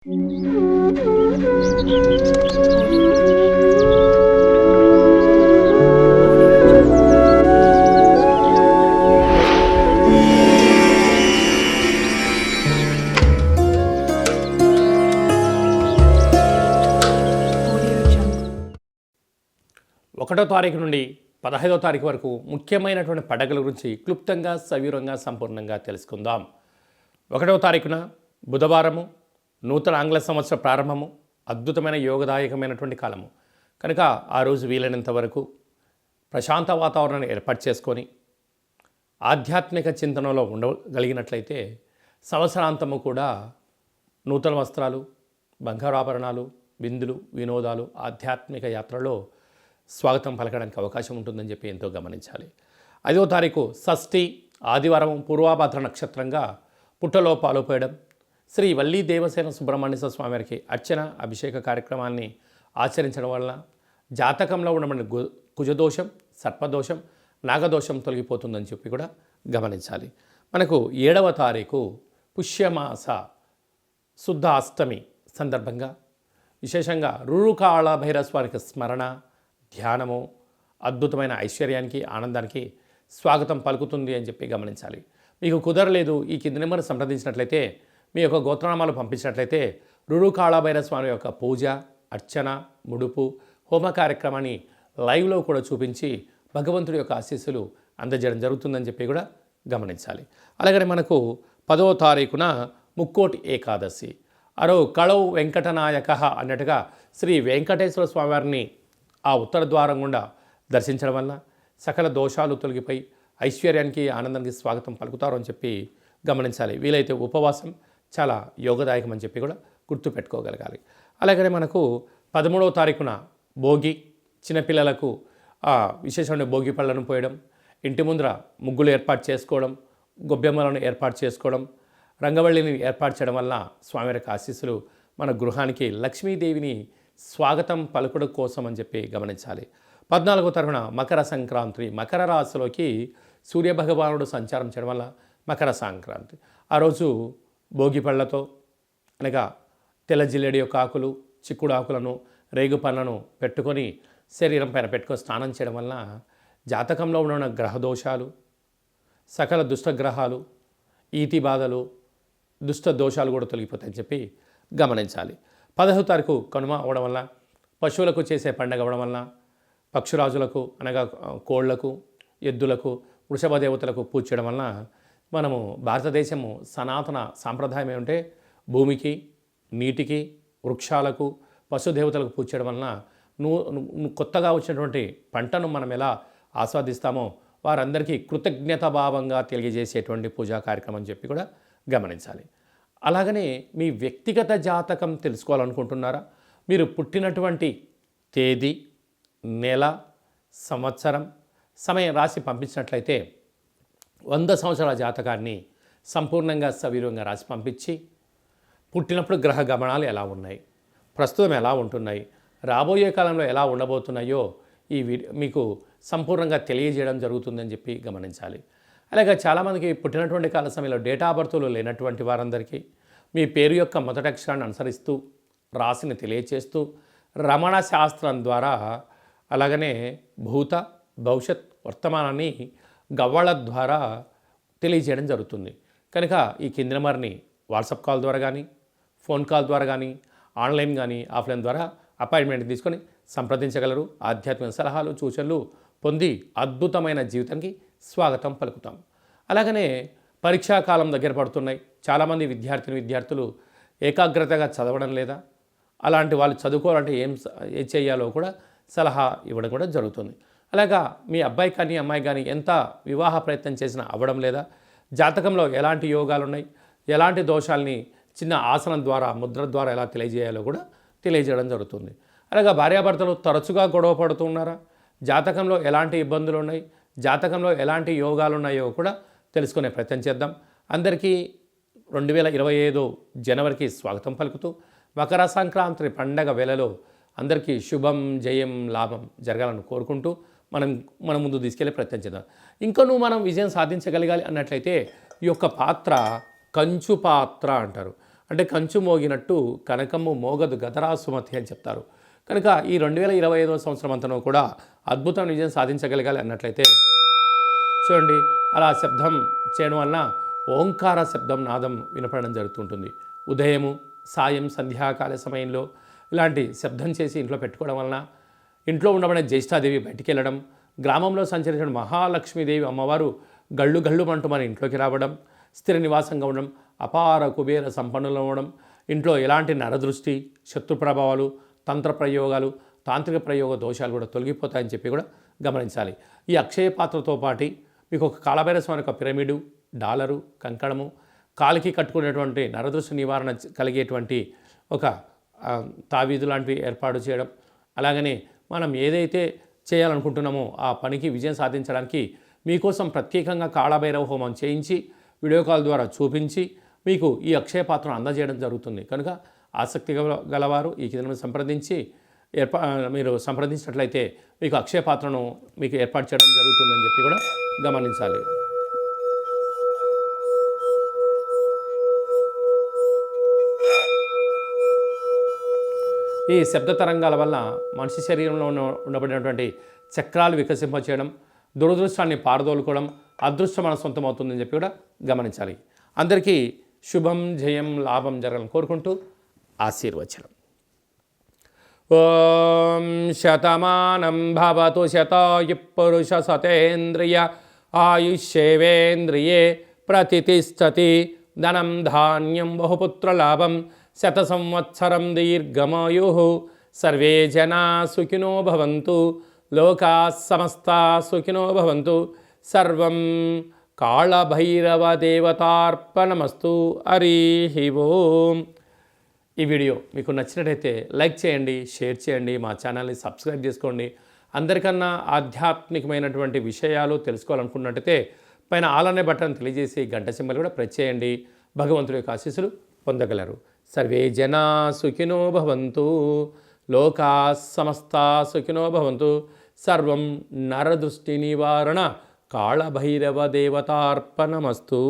ఒకటో తారీఖు నుండి పదహైదో తారీఖు వరకు ముఖ్యమైనటువంటి పండగల గురించి క్లుప్తంగా సవివరంగా సంపూర్ణంగా తెలుసుకుందాం. ఒకటవ తారీఖున బుధవారము నూతన ఆంగ్ల సంవత్సర ప్రారంభము అద్భుతమైన యోగదాయకమైనటువంటి కాలము. కనుక ఆ రోజు వీలైనంత వరకు ప్రశాంత వాతావరణాన్ని ఏర్పాటు చేసుకొని ఆధ్యాత్మిక చింతనలో ఉండగలిగినట్లయితే సంవత్సరాంతము కూడా నూతన వస్త్రాలు బంగారు ఆభరణాలు విందులు వినోదాలు ఆధ్యాత్మిక యాత్రలో స్వాగతం పలకడానికి అవకాశం ఉంటుందని చెప్పి ఎంతో గమనించాలి. ఐదో తారీఖు షష్ఠి ఆదివారం పూర్వాభాద్ర నక్షత్రంగా పుట్టలో పాలుపోయడం శ్రీ వల్లీ దేవసేన సుబ్రహ్మణ్య స్వామివారికి అర్చన అభిషేక కార్యక్రమాన్ని ఆచరించడం వలన జాతకంలో ఉండబడిన గు కుజదోషం సర్పదోషం నాగదోషం తొలగిపోతుందని చెప్పి కూడా గమనించాలి. మనకు ఏడవ తారీఖు పుష్యమాస శుద్ధ అష్టమి సందర్భంగా విశేషంగా రురుకాళ భైరస్వారికి స్మరణ ధ్యానము అద్భుతమైన ఐశ్వర్యానికి ఆనందానికి స్వాగతం పలుకుతుంది అని చెప్పి గమనించాలి. మీకు కుదరలేదు ఈ కింది నెంబర్ సంప్రదించినట్లయితే మీ యొక్క గోత్రనామాలు పంపించినట్లయితే రురుకాళ స్వామి యొక్క పూజ అర్చన ముడుపు హోమ కార్యక్రమాన్ని లైవ్లో కూడా చూపించి భగవంతుడి యొక్క ఆశీస్సులు అందజేయడం జరుగుతుందని చెప్పి కూడా గమనించాలి. అలాగనే మనకు పదవ తారీఖున ముక్కోటి ఏకాదశి. అరో కళవు వెంకటనాయక అన్నట్టుగా శ్రీ వెంకటేశ్వర స్వామివారిని ఆ ఉత్తర ద్వారం గుండా దర్శించడం వల్ల సకల దోషాలు తొలగిపోయి ఐశ్వర్యానికి ఆనందానికి స్వాగతం పలుకుతారు అని చెప్పి గమనించాలి. వీలైతే ఉపవాసం చాలా యోగదాయకం అని చెప్పి కూడా గుర్తుపెట్టుకోగలగాలి. అలాగనే మనకు పదమూడవ తారీఖున భోగి చిన్నపిల్లలకు ఆ విశేషమైన భోగి పళ్ళను పోయడం ఇంటి ముందర ముగ్గులు ఏర్పాటు చేసుకోవడం గొబ్బెమ్మలను ఏర్పాటు చేసుకోవడం రంగవల్లిని ఏర్పాటు చేయడం వల్ల స్వామివారికి ఆశీస్సులు మన గృహానికి లక్ష్మీదేవిని స్వాగతం పలుకుడు కోసం అని చెప్పి గమనించాలి. పద్నాలుగో తరఫున మకర సంక్రాంతి మకర రాశిలోకి సూర్యభగవానుడు సంచారం చేయడం వల్ల మకర సంక్రాంతి. ఆ రోజు భోగి పళ్ళతో అనగా తెల్ల జిల్లేడి యొక్క ఆకులు చిక్కుడు ఆకులను రేగు పళ్ళను పెట్టుకొని శరీరం పైన పెట్టుకొని స్నానం చేయడం వలన జాతకంలో ఉన్న గ్రహ దోషాలు సకల దుష్టగ్రహాలు ఈతి బాధలు దుష్ట దోషాలు కూడా తొలగిపోతాయని చెప్పి గమనించాలి. పదహో తారీఖు కనుమ అవడం వల్ల పశువులకు చేసే పండగ అవ్వడం వల్ల పక్షురాజులకు అనగా కోళ్ళకు ఎద్దులకు వృషభ దేవతలకు పూజ చేయడం వలన మనము భారతదేశము సనాతన సాంప్రదాయం ఏమంటే భూమికి నీటికి వృక్షాలకు పశుదేవతలకు పూజ చేయడం వలన నువ్వు నువ్వు కొత్తగా వచ్చినటువంటి పంటను మనం ఎలా ఆస్వాదిస్తామో వారందరికీ కృతజ్ఞత భావంగా తెలియజేసేటువంటి పూజా కార్యక్రమం అని చెప్పి కూడా గమనించాలి. అలాగనే మీ వ్యక్తిగత జాతకం తెలుసుకోవాలనుకుంటున్నారా? మీరు పుట్టినటువంటి తేదీ నెల సంవత్సరం సమయం రాసి పంపించినట్లయితే వంద సంవత్సరాల జాతకాన్ని సంపూర్ణంగా సవీరంగా రాసి పంపించి పుట్టినప్పుడు గ్రహ గమనాలు ఎలా ఉన్నాయి ప్రస్తుతం ఎలా ఉంటున్నాయి రాబోయే కాలంలో ఎలా ఉండబోతున్నాయో ఈ మీకు సంపూర్ణంగా తెలియజేయడం జరుగుతుందని చెప్పి గమనించాలి. అలాగే చాలామందికి పుట్టినటువంటి కాల సమయంలో డేటా బర్త్లు లేనటువంటి వారందరికీ మీ పేరు యొక్క మొదటి అక్షరాన్ని అనుసరిస్తూ రాశిని తెలియచేస్తూ రమణ శాస్త్రం ద్వారా అలాగనే భూత భవిష్యత్ వర్తమానాన్ని గవ్వాళ్ళ ద్వారా తెలియజేయడం జరుగుతుంది. కనుక ఈ కింది నెంబర్ని వాట్సాప్ కాల్ ద్వారా కానీ ఫోన్ కాల్ ద్వారా కానీ ఆన్లైన్ కానీ ఆఫ్లైన్ ద్వారా అపాయింట్మెంట్ తీసుకొని సంప్రదించగలరు. ఆధ్యాత్మిక సలహాలు సూచనలు పొంది అద్భుతమైన జీవితానికి స్వాగతం పలుకుతాం. అలాగనే పరీక్షా కాలం దగ్గర పడుతున్నాయి. చాలామంది విద్యార్థిని విద్యార్థులు ఏకాగ్రతగా చదవడం లేదా అలాంటి వాళ్ళు చదువుకోవాలంటే ఏం ఏం చేయాలో కూడా సలహా ఇవ్వడం కూడా జరుగుతుంది. అలాగా మీ అబ్బాయి కానీ అమ్మాయి కానీ ఎంత వివాహ ప్రయత్నం చేసినా అవ్వడం లేదా? జాతకంలో ఎలాంటి యోగాలు ఉన్నాయి ఎలాంటి దోషాలని చిన్న ఆసనం ద్వారా ముద్ర ద్వారా ఎలా తెలియజేయాలో కూడా తెలియజేయడం జరుగుతుంది. అలాగా భార్యాభర్తలు తరచుగా గొడవ పడుతున్నారా జాతకంలో ఎలాంటి ఇబ్బందులు ఉన్నాయి జాతకంలో ఎలాంటి యోగాలు ఉన్నాయో కూడా తెలుసుకునే ప్రయత్నం చేద్దాం. అందరికీ రెండు వేల ఇరవై ఐదు జనవరికి స్వాగతం పలుకుతూ మకర సంక్రాంతి పండగ వేళలో అందరికీ శుభం జయం లాభం జరగాలని కోరుకుంటూ మనం మన ముందు తీసుకెళ్ళే ప్రయత్నం చేద్దాం ఇంకా నువ్వు మనం విజయం సాధించగలగాలి అన్నట్లయితే ఈ యొక్క పాత్ర కంచు పాత్ర అంటారు. అంటే కంచు మోగినట్టు కనకము మోగదు గదరా సుమతి అని చెప్తారు. కనుక ఈ రెండు వేల ఇరవై ఐదవ సంవత్సరం అంతనూ కూడా అద్భుతమైన విజయం సాధించగలగాలి అన్నట్లయితే చూడండి అలా శబ్దం చేయడం వలన ఓంకార శబ్దం నాదం వినపడడం జరుగుతుంటుంది. ఉదయము సాయం సంధ్యాకాల సమయంలో ఇలాంటి శబ్దం చేసి ఇంట్లో పెట్టుకోవడం వలన ఇంట్లో ఉండబడిన జ్యేష్ఠాదేవి బయటికి వెళ్ళడం గ్రామంలో సంచరించిన మహాలక్ష్మీదేవి అమ్మవారు గళ్ళు గళ్ళు అంటూ మన ఇంట్లోకి రావడం స్థిర నివాసంగా ఉండడం అపార కుబేర సంపన్నులు అవ్వడం ఇంట్లో ఎలాంటి నరదృష్టి శత్రు ప్రభావాలు తంత్ర ప్రయోగాలు తాంత్రిక ప్రయోగ దోషాలు కూడా తొలగిపోతాయని చెప్పి కూడా గమనించాలి. ఈ అక్షయ పాత్రతో పాటు మీకు ఒక కాలభైరస్వామి యొక్క పిరమిడు డాలరు కంకణము కాలికి కట్టుకునేటువంటి నరదృష్టి నివారణ కలిగేటువంటి ఒక తావీదు లాంటివి ఏర్పాటు చేయడం అలాగనే మనం ఏదైతే చేయాలనుకుంటున్నామో ఆ పనికి విజయం సాధించడానికి మీకోసం ప్రత్యేకంగా కాళభైరవ హోమం చేయించి వీడియో కాల్ ద్వారా చూపించి మీకు ఈ అక్షయ పాత్రను అందజేయడం జరుగుతుంది. కనుక ఆసక్తి గల- గలవారు ఈ కింద సంప్రదించి ఏర్పా మీరు సంప్రదించినట్లయితే మీకు అక్షయ పాత్రను మీకు ఏర్పాటు చేయడం జరుగుతుందని చెప్పి కూడా గమనించాలి. ఈ శబ్ద తరంగాల వల్ల మనిషి శరీరంలో ఉన్న ఉండబడినటువంటి చక్రాలు వికసింపచేయడం దురదృష్టాన్ని పారదోలుకోవడం అదృష్టం మన సొంతం అవుతుందని చెప్పి కూడా గమనించాలి. అందరికీ శుభం జయం లాభం జరగాలని కోరుకుంటూ ఆశీర్వచనం. ఓం శతమానం భవతు శతాయు పురుష సతేంద్రియ ఆయుష్యేవేంద్రియే ప్రతిష్టతి. ధనం ధాన్యం బహుపుత్రలాభం శత సంవత్సరం దీర్ఘమాయు. సర్వే జనా సుఖినో భవంతు లోకా సమస్త సుఖినో భవంతు. సర్వం కాళభైరవ దేవతార్పణమస్తు హరి ఓం. ఈ వీడియో మీకు నచ్చినట్టయితే లైక్ చేయండి షేర్ చేయండి మా ఛానల్ని సబ్స్క్రైబ్ చేసుకోండి. అందరికన్నా ఆధ్యాత్మికమైనటువంటి విషయాలు తెలుసుకోవాలనుకున్నట్టయితే పైన ఆలనే బట్టను తెలియజేసి గంట సింబల్ కూడా ప్రెస్ చేయండి. భగవంతుడి యొక్క ఆశీస్సులు పొందగలరు. సర్వే జనా సుఖినో భవంతు. లోకా సమస్తా సుఖినో భవంతు. సర్వం నరదృష్టి నివారణ. కాళభైరవ దేవతార్పణమస్తు.